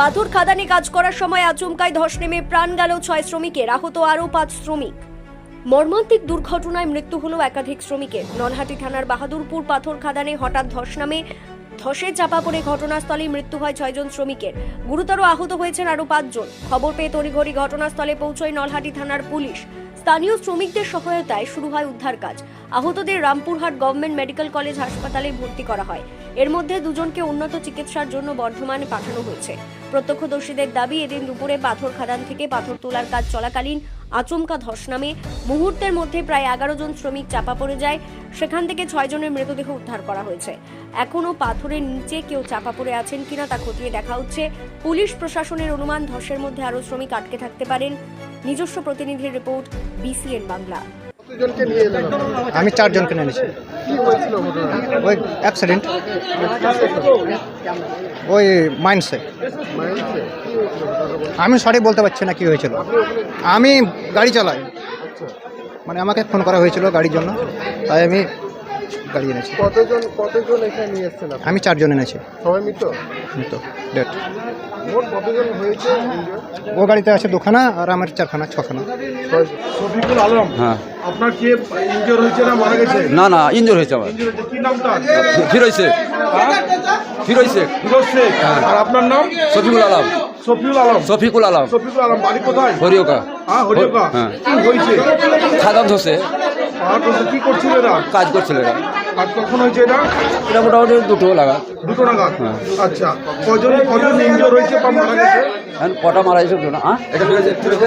পাথর খাদানে কাজ করার সময় আচমকায় ধস নেমে প্রাণ গেল ছয় শ্রমিকের। আহত আরও পাঁচ শ্রমিক। মর্মান্তিক দুর্ঘটনায় মৃত্যু হলো একাধিক শ্রমিকের। নলহাটি থানার বাহাদুরপুর পাথর খাদানে হঠাৎ ধস নামে ধসে চাপা পড়ে ঘটনাস্থলে মৃত্যু হয় ছয়জন শ্রমিকের। গুরুতর আহত হয়েছেন আরও পাঁচজন। খবর পেয়ে তড়িঘড়ি ঘটনাস্থলে পৌঁছয় নলহাটি থানার পুলিশ। স্থানীয় শ্রমিকদের সহায়তায় শুরু হয় উদ্ধার কাজ। আহতদের রামপুরহাট গভর্নমেন্ট মেডিকেল কলেজ হাসপাতালে ভর্তি করা হয়। এর মধ্যে দুজনকে উন্নত চিকিৎসার জন্য বর্ধমানে পাঠানো হয়েছে। প্রত্যক্ষদর্শীদের দাবি, এদিন দুপুরে পাথর খাদান থেকে পাথর তোলার কাজ চলাকালীন আচমকা ধস নামে। মুহূর্তের মধ্যে প্রায় এগারো জন শ্রমিক চাপা পড়ে যায়। সেখান থেকে ছয় জনের মৃতদেহ উদ্ধার করা হয়েছে। এখনও পাথরের নিচে কেউ চাপা পড়ে আছেন কিনা তা খতিয়ে দেখা হচ্ছে। পুলিশ প্রশাসনের অনুমান, ধসের মধ্যে আরও শ্রমিক আটকে থাকতে পারেন। নিজস্ব প্রতিনিধির রিপোর্ট, বিসিএন বাংলা। কতজনকে নিয়ে এলেন আমি চারজনকে নিয়েছি কি হয়েছিল ওই অ্যাক্সিডেন্ট ওই মাইন্ডসে। আমি সরি বলতে পারছি না কি হয়েছিল। আমি গাড়ি চালাই। আচ্ছা। মানে আমাকে ফোন করা হয়েছিল গাড়ির জন্য। তাই আমি গাড়ি এনেছি। কতজন কতজন এখানে নিয়ে এসছেন আপনি? আমি চারজন এনেছি। সবাই মৃত? তো ডেট মোট কতজন হয়েছে? injured? ও গাড়িতে আছে দুখানা আর আমার চারখানা ছখানা। ছয়জন। শফিকুল আলম হ্যাঁ। আপনার কে ইনজোর হয়েছে না মারা গেছে? না না ইনজোর হয়েছে আমার। ইনজোর হয়েছে। কি নামটা ফিরইছে ফিরইছে ফিরোজ শেখ আর আপনার নাম? শফিকুল আলম। শফিউল আলম। শফিকুল আলম। শফিকুল আলম বাড়ি কোথায়? হরিওকা। হ্যাঁ হরিকা হ্যাঁ। কি হয়েছে? খাদান ধসে পাহাড় বসে কি করছিল এরা? কাজ করছিল এরা। আর কখন হয়েছে এটা? এটা মোটামুটি দুটো লাগা দুটো নাগাদ। আচ্ছা কজন কজন ইঞ্জোর হয়েছে বা মারা গেছে? কটা মারা গেছে না? এটা ফিরেছে ফিরেছে